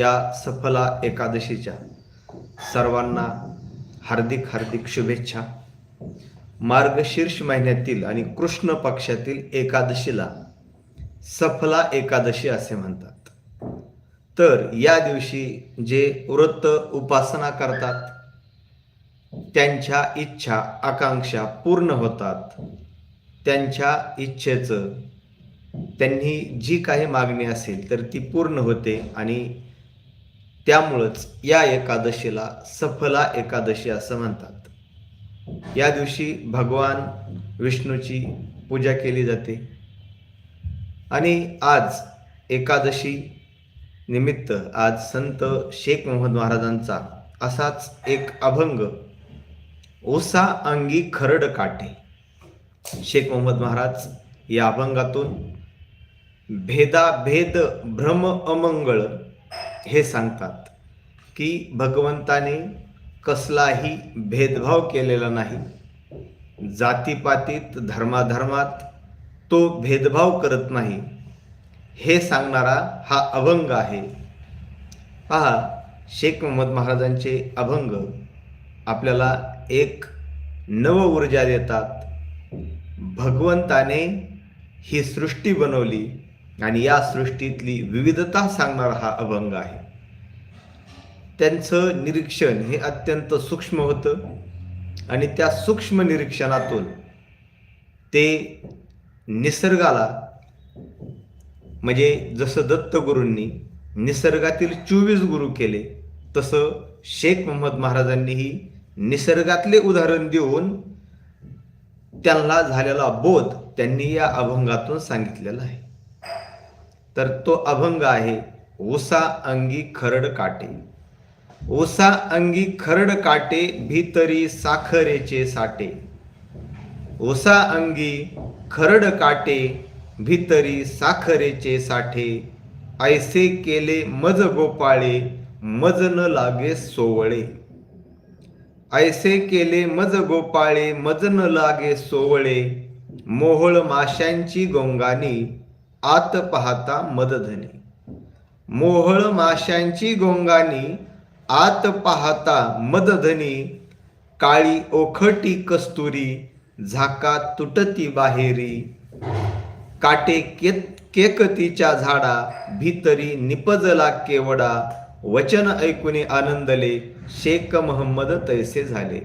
या सफला एकादशीच्या सर्वांना हार्दिक हार्दिक शुभेच्छा. मार्गशीर्ष महिन्यातील आणि कृष्ण पक्षातील एकादशीला सफला एकादशी असे म्हणतात. तर या दिवशी जे व्रत उपासना करतात त्यांच्या इच्छा आकांक्षा पूर्ण होतात. त्यांच्या इच्छेचं त्यांनी जी काही मागणी असेल तर ती पूर्ण होते आणि त्यामुळंच या एकादशीला सफला एकादशी असं म्हणतात. या दिवशी भगवान विष्णूची पूजा केली जाते. आणि आज एकादशी निमित्त आज संत शेख मोहम्मद महाराजांचा असाच एक अभंग ओसा अंगी खरड काटे. शेख मोहम्मद महाराज या अभंगातून भेदाभेद भ्रम अमंगळ हे सांगतात की भगवंताने कसलाही भेदभाव केलेला नाही. जातीपातीत धर्माधर्मात तो भेदभाव करत नाही. हे सांगणारा हा अभंग आहे. पहा शेख मोहम्मद महाराजांचे अभंग आपल्याला एक नव ऊर्जा देतात. भगवंताने ही सृष्टी बनवली. आणि या सृष्टीतली विविधता सांगणारा हा अभंग आहे. त्यांचं निरीक्षण हे अत्यंत सूक्ष्म होतं आणि त्या सूक्ष्म निरीक्षणातून ते निसर्गाला म्हणजे जसं दत्तगुरूंनी निसर्गातील चोवीस गुरु केले तसं शेख मोहम्मद महाराजांनीही निसर्गातले उदाहरण देऊन त्यांना झालेला बोध त्यांनी या अभंगातून सांगितलेला आहे. तर तो अभंग आहे ओसा अंगी खरड काटे. ओसा अंगी खरड काटे भीतरी साखरेचे साटे. ओसा अंगी खरड काटे भीतरी साखरेचे साठे. ऐसे केले मज गोपाळे मज न लागे सोवळे. ऐसे केले मज गोपाळे मज न लागे सोवळे मोहळ माशांची गोंगानी आत पाहता मदधनी. मोहळ माशांची गोंगानी आत पाहता मदधनी. काळी ओखटी कस्तुरी झाका तुटती बाहेरी. काटे केत केकतीच्या झाडा भीतरी निपजला केवडा. वचन ऐकून आनंदले शेख महम्मद तैसे झाले.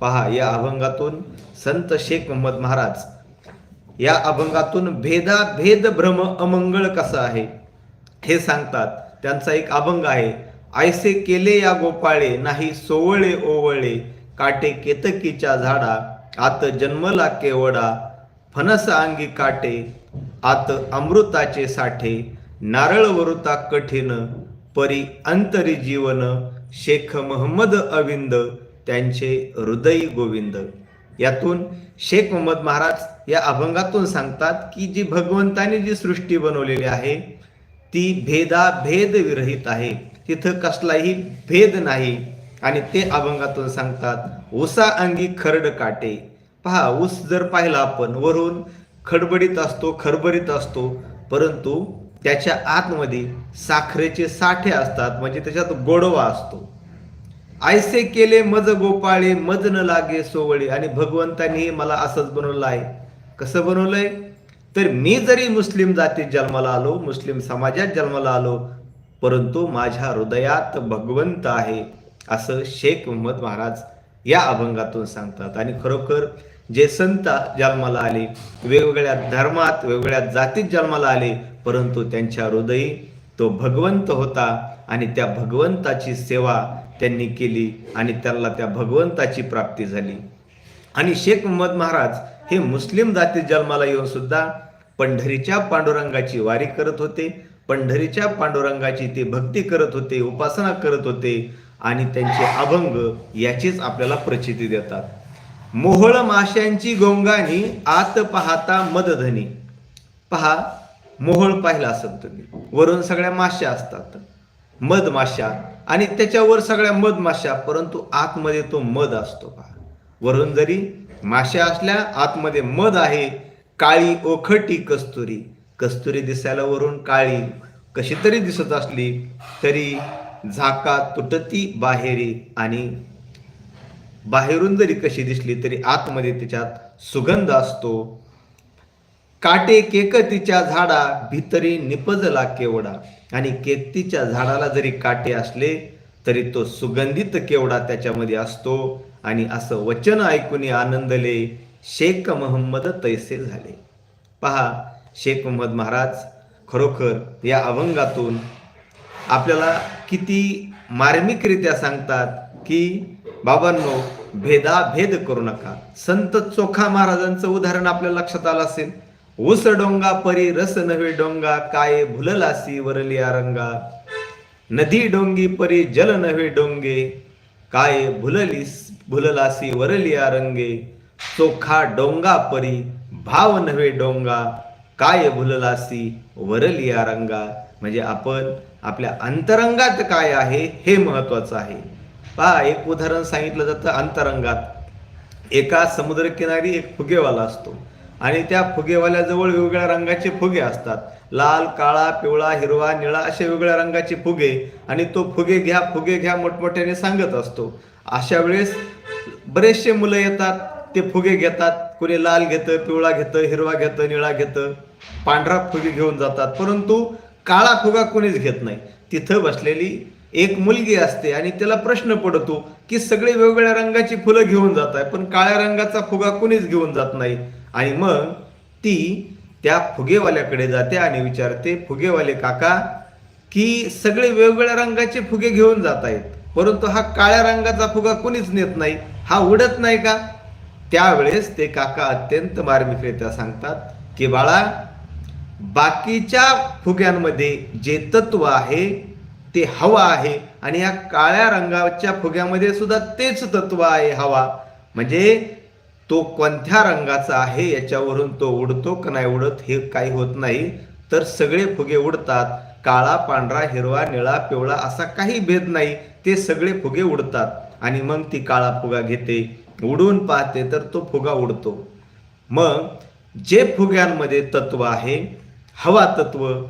पहा या अभंगातून संत शेख महम्मद महाराज या अभंगातून भेदा भेद भ्रम अमंगळ कसा आहे? हे सांगतात. त्यांचा एक अभंग आहे. ऐसे केले या गोपाळे नाही सोवळे ओवळे काटे केतकीच्या झाडा आत जन्मला केवडा फणस अंगी काटे आत अमृताचे साठे नारळ वरुता कठीण परी अंतरी जीवन शेख महम्मद अविंद त्यांचे हृदय गोविंद. यातून शेख मोहम्मद महाराज या अभंगातून सांगतात की जी भगवंताने जी सृष्टी बनवलेली आहे ती भेदाभेद विरहित आहे. तिथं कसलाही भेद नाही. आणि ते अभंगातून सांगतात ऊसा अंगी खरड काटे. पहा ऊस जर पाहिला आपण वरून खडबडीत असतो खरबरीत असतो परंतु त्याच्या आतमध्ये साखरेचे साठे असतात म्हणजे त्याच्यात गोडवा असतो. आयसे केले मज गोपाळे मज न लागे सोवळे. आणि भगवंतानी मला असंच बनवलं आहे. कसं बनवलंय? तर मी जरी मुस्लिम जातीत जन्माला आलो मुस्लिम समाजात जन्माला आलो परंतु माझ्या हृदयात भगवंत आहे असं शेख मोहम्मद महाराज या अभंगातून सांगतात. आणि खरोखर जे संत जन्माला आले वेगवेगळ्या धर्मात वेगवेगळ्या जातीत जन्माला आले परंतु त्यांच्या हृदयी तो भगवंत होता आणि त्या भगवंताची सेवा त्यांनी केली आणि त्यांना त्या भगवंताची प्राप्ती झाली. आणि शेख मोहम्मद महाराज हे मुस्लिम जाती जन्माला येऊन सुद्धा पंढरीच्या पांडुरंगाची वारी करत होते पंढरीच्या पांडुरंगाची ते भक्ती करत होते उपासना करत होते आणि त्यांचे अभंग याचीच आपल्याला प्रचिती देतात. मोहळ माशांची गोंगाणी आत पाहता मदधनी. पहा मोहळ पाहिला असत तुम्ही. वरून सगळ्या माश्या असतात. मधमाशा आणि त्याच्यावर सगळ्या मधमाशा परंतु आतमध्ये तो मध असतो पहा. वरून जरी माश्या असल्या आतमध्ये मध आहे. काळी ओखटी कस्तुरी. कस्तुरी दिसायला वरून काळी. कशी तरी दिसत असली तरी झाका तुटती बाहेरी आणि बाहेरून जरी कशी दिसली तरी आतमध्ये तिच्यात सुगंध असतो. काटे केकतीच्या झाडा भितरी निपजला केवडा. आणि केकतीच्या झाडाला जरी काटे असले तरी तो सुगंधित केवडा त्याच्यामध्ये असतो. आणि असं वचन ऐकून आनंदले शेख महम्मद तैसे झाले. पहा शेख मोहम्मद महाराज खरोखर या अभंगातून आपल्याला किती मार्मिकरित्या सांगतात की बाबांनो भेदाभेद करू नका. संत चोखा महाराजांचं उदाहरण आपल्या लक्षात आलं असेल. ऊस डोंगा परी रस नव्हे डोंगा काय भुललासी वरलिया रंगा नदी डोंगी परी जल नव्हे डोंगे काय भुललीस भुललासी वरलिया रंगे चोखा डोंगा परी भाव नव्हे डोंगा काय भुललासी वरलिया रंगा म्हणजे आपण आपल्या अंतरंगात काय आहे हे महत्वाचं आहे. पहा एक उदाहरण सांगितलं जातं अंतरंगात. एका समुद्रकिनारी एक फुगेवाला असतो. आणि त्या फुगेवाल्याजवळ वेगवेगळ्या रंगाचे फुगे असतात. लाल काळा पिवळा हिरवा निळा अशा वेगवेगळ्या रंगाचे फुगे आणि तो फुगे घ्या फुगे घ्या मोठमोठ्याने सांगत असतो. अशा वेळेस बरेचसे मुलं येतात ते फुगे घेतात. कोणी लाल घेतं पिवळा घेतं हिरवा घेतं निळा घेतं. पांढरा फुगे घेऊन जातात. परंतु काळा फुगा कोणीच घेत नाही. तिथं बसलेली एक मुलगी असते आणि त्याला प्रश्न पडतो की सगळे वेगवेगळ्या रंगाची फुलं घेऊन जात आहे पण काळ्या रंगाचा फुगा कोणीच घेऊन जात नाही. आणि मग ती त्या फुगेवाल्याकडे जाते आणि विचारते फुगेवाले काका की सगळे वेगवेगळ्या रंगाचे फुगे घेऊन जात आहेत परंतु हा काळ्या रंगाचा फुगा कोणीच नेत नाही हा उडत नाही का? त्यावेळेस ते काका अत्यंत मार्मिकरित्या सांगतात की बाळा बाकीच्या फुग्यांमध्ये जे तत्व आहे ते हवा आहे आणि या काळ्या रंगाच्या फुग्यामध्ये सुद्धा तेच तत्व आहे हवा. म्हणजे तो कोणत्या रंगाचा आहे याच्यावरून तो उडतो का नाही उडत हे काही होत नाही. तर सगळे फुगे उडतात. काळा पांढरा हिरवा निळा पिवळा असा काही भेद नाही. ते सगळे फुगे उडतात. आणि मग ती काळा फुगा घेते. उडून पाहते तर तो फुगा उडतो. मग जे फुग्यांमध्ये तत्व आहे हवा तत्व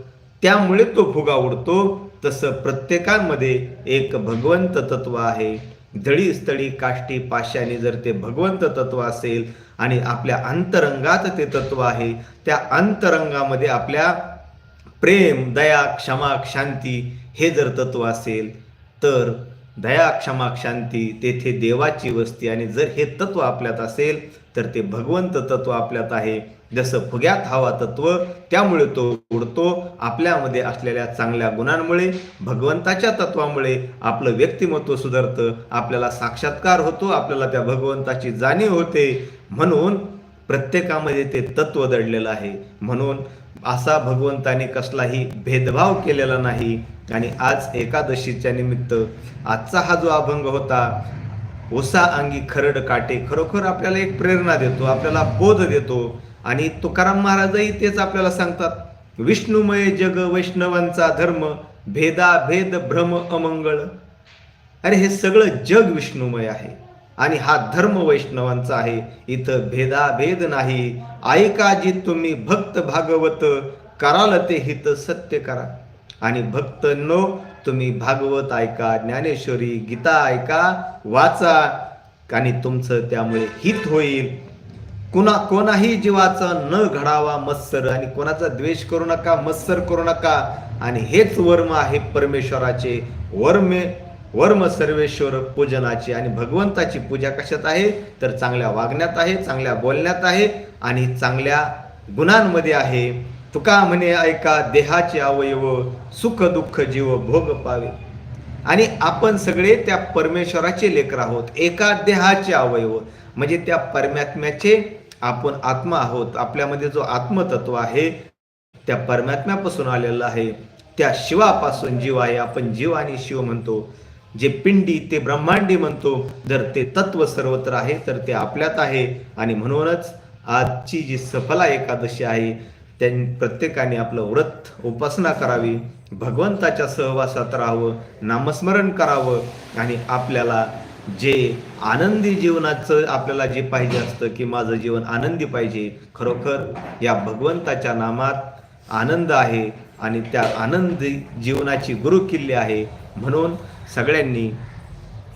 त्यामुळे तो फुगा उडतो. तसं प्रत्येकांमध्ये एक भगवंत तत्व आहे. धडी स्थळी काष्टी पाशाने जर ते भगवंत तत्व असेल आणि आपल्या अंतरंगात ते तत्व आहे त्या अंतरंगामध्ये आपल्या प्रेम दया क्षमा शांती हे जर तत्व असेल तर दया क्षमा शांती तेथे देवाची वस्ती आणि जर हे तत्व आपल्यात असेल तर ते भगवंत तत्व आपल्यात आहे. जसं फुग्यात हवा तत्व त्यामुळे तो उडतो. आपल्यामध्ये असलेल्या चांगल्या गुणांमुळे भगवंताच्या तत्वामुळे आपलं व्यक्तिमत्व सुधारतं. आपल्याला साक्षात्कार होतो आपल्याला त्या भगवंताची जाणीव होते. म्हणून प्रत्येकामध्ये ते तत्व दडलेलं आहे. म्हणून असा भगवंताने कसलाही भेदभाव केलेला नाही. आणि आज एकादशीच्या निमित्त आजचा हा जो अभंग होता ओसा अंगी खरड काटे खरोखर आपल्याला एक प्रेरणा देतो आपल्याला बोध देतो आणि तुकाराम महाराजही तेच आपल्याला सांगतात विष्णुमय जग वैष्णवांचा धर्म भेदा भेद भ्रम अमंगळ. अरे हे सगळं जग विष्णुमय आहे आणि हा धर्म वैष्णवांचा आहे. इथं भेदाभेद नाही. ऐका जी तुम्ही भक्त भागवत कराल ते हित सत्य करा. आणि भक्त नो तुम्ही भागवत ऐका ज्ञानेश्वरी गीता ऐका वाचा. आणि तुमचं त्यामुळे हित होईल. कुणा कोणाही जीवाचा न घडावा मत्सर आणि कोणाचा द्वेष करू नका मत्सर करू नका. आणि हेच वर्म आहे परमेश्वराचे. वर्मे वर्म सर्वेश्वर पूजनाची आणि भगवंताची पूजा कशात आहे? तर चांगल्या वागण्यात आहे चांगल्या बोलण्यात आहे आणि चांगल्या गुणांमध्ये आहे. तुका म्हणे ऐका देहाचे अवयव सुख दुःख जीव भोग पावे. आणि आपण सगळे त्या परमेश्वराचे लेकर आहोत. एका देहाचे अवयव म्हणजे त्या परमात्म्याचे आपण आत्मा आहोत. आपल्यामध्ये जो आत्मतत्व आहे त्या परमात्म्यापासून आलेला आहे. त्या शिवापासून जीव आहे. आपण जीव आणि शिव म्हणतो. जे पिंडी ते ब्रह्मांडी म्हणतो. जर ते तत्व सर्वत्र आहे तर ते आपल्यात आहे. आणि म्हणूनच आजची जी सफला एकादशी आहे त्यां प्रत्येकाने आपलं व्रत उपासना करावी भगवंताच्या सहवासात राहावं नामस्मरण करावं आणि आपल्याला जे आनंदी जीवनाचं आपल्याला जे पाहिजे असतं की माझं जीवन आनंदी पाहिजे खरोखर या भगवंताच्या नामात आनंद आहे आणि त्या आनंदी जीवनाची गुरुकिल्ली आहे. म्हणून सगळ्यांनी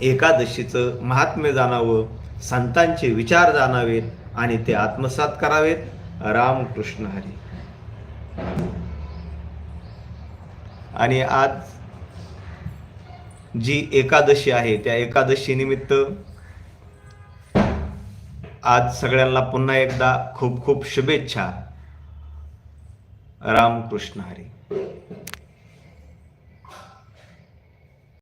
एकादशीचं महात्म्य जाणावं संतांचे विचार जाणावेत आणि ते आत्मसात करावेत. रामकृष्ण हरी. आणि आज जी एकादशी आहे त्या एकादशी निमित्त आज सगळ्यांना पुन्हा एकदा खूप खूप शुभेच्छा. रामकृष्ण हरी.